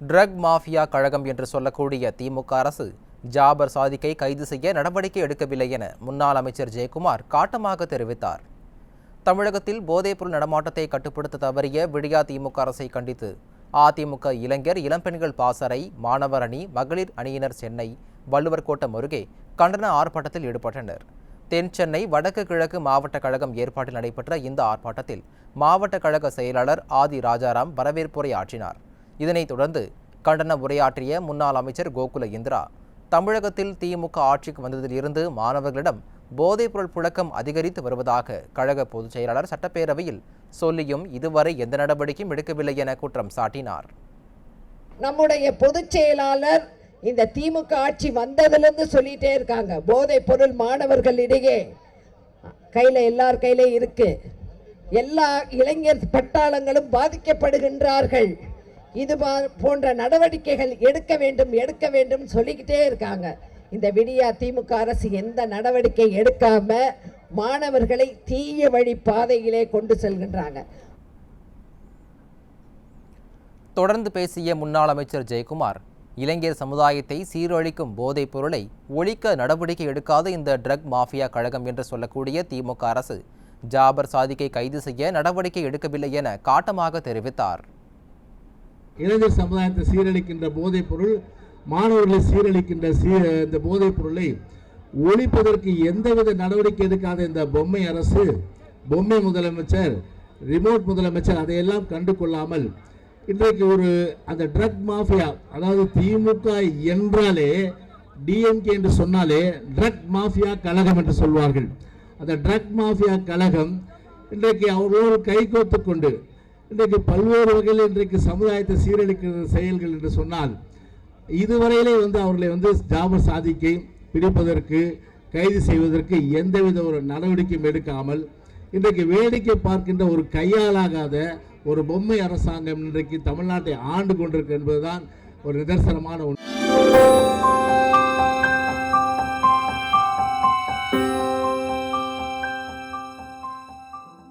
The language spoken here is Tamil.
ட்ரக் மாஃபியா கழகம் என்று சொல்லக்கூடிய திமுக அரசு ஜாபர் சாதிக்கை கைது செய்ய நடவடிக்கை எடுக்கவில்லை என முன்னாள் அமைச்சர் ஜெயக்குமார் காட்டமாக தெரிவித்தார். தமிழகத்தில் போதைப்பொருள் நடமாட்டத்தை கட்டுப்படுத்த தவறிய விடியா திமுக அரசை கண்டித்து அதிமுக இளைஞர் இளம்பெண்கள் பாசறை மாணவர் அணி மகளிர் அணியினர் சென்னை வள்ளுவர் கோட்டம் அருகே கண்டன ஆர்ப்பாட்டத்தில் ஈடுபட்டனர். தென் சென்னை வடக்கு கிழக்கு மாவட்ட கழகம் ஏற்பாட்டில் நடைபெற்ற இந்த ஆர்ப்பாட்டத்தில் மாவட்ட கழக செயலாளர் ஆதி ராஜாராம் வரவேற்புரை ஆற்றினார். இதனைத் தொடர்ந்து கண்டன உரையாற்றிய முன்னாள் அமைச்சர் கோகுல இந்திரா தமிழகத்தில் திமுக ஆட்சிக்கு வந்ததில் இருந்து மாணவர்களிடம் போதைப்பொருள் புழக்கம் அதிகரித்து வருவதாக கழக பொதுச் செயலாளர் சட்டப்பேரவையில் சொல்லியும் இதுவரை எந்த நடவடிக்கையும் எடுக்கவில்லை என குற்றம் சாட்டினார். நம்முடைய பொதுச் செயலாளர் இந்த திமுக ஆட்சி வந்ததிலிருந்து சொல்லிட்டே இருக்காங்க. போதைப் பொருள் மாணவர்களிடையே கையில எல்லார் கையில இருக்கு. எல்லா இளைஞர் பட்டாளங்களும் பாதிக்கப்படுகின்றார்கள். இது போன்ற நடவடிக்கைகள் எடுக்க வேண்டும் எடுக்க வேண்டும் சொல்லிக்கிட்டே இருக்காங்க. இந்த விடியா திமுக அரசு எந்த நடவடிக்கை எடுக்காம மாணவர்களை தீய வழி பாதையிலே கொண்டு செல்கின்றாங்க. தொடர்ந்து பேசிய முன்னாள் அமைச்சர் ஜெயக்குமார் இளைஞர் சமுதாயத்தை சீரழிக்கும் போதைப் பொருளை ஒழிக்க நடவடிக்கை எடுக்காத இந்த ட்ரக் மாஃபியா கழகம் என்று சொல்லக்கூடிய திமுக அரசு ஜாபர் சாதிக்கை கைது செய்ய நடவடிக்கை எடுக்கவில்லை என காட்டமாக தெரிவித்தார். இளைஞர் சமுதாயத்தை சீரழிக்கின்ற போதைப் பொருள் மாணவர்களை சீரழிக்கின்ற சீ இந்த போதைப் பொருளை ஒழிப்பதற்கு எந்தவித நடவடிக்கை எடுக்காத இந்த பொம்மை அரசு பொம்மை முதலமைச்சர் ரிமோட் முதலமைச்சர் அதையெல்லாம் கண்டு கொள்ளாமல் இன்றைக்கு ஒரு அந்த ட்ரக் மாஃபியா அதாவது திமுக என்றாலே டிஎம்கே என்று சொன்னாலே ட்ரக் மாஃபியா கழகம் என்று சொல்வார்கள். அந்த ட்ரக் மாஃபியா கழகம் இன்றைக்கு அவர்களோடு கைகோத்து கொண்டு இன்றைக்கு பல்வேறு வகையில் இன்றைக்கு சமுதாயத்தை சீரழிக்கிற செயல்கள் என்று சொன்னால் இதுவரையிலே வந்து அவர்களை வந்து ஜாபர் சாதிக்கை பிடிப்பதற்கு கைது செய்வதற்கு எந்தவித ஒரு நடவடிக்கையும் எடுக்காமல் இன்றைக்கு வேடிக்கை பார்க்கின்ற ஒரு கையாலாகாத ஒரு பொம்மை அரசாங்கம் இன்றைக்கு தமிழ்நாட்டை ஆண்டு கொண்டிருக்கு என்பதுதான் ஒரு நிதர்சனமான ஒன்று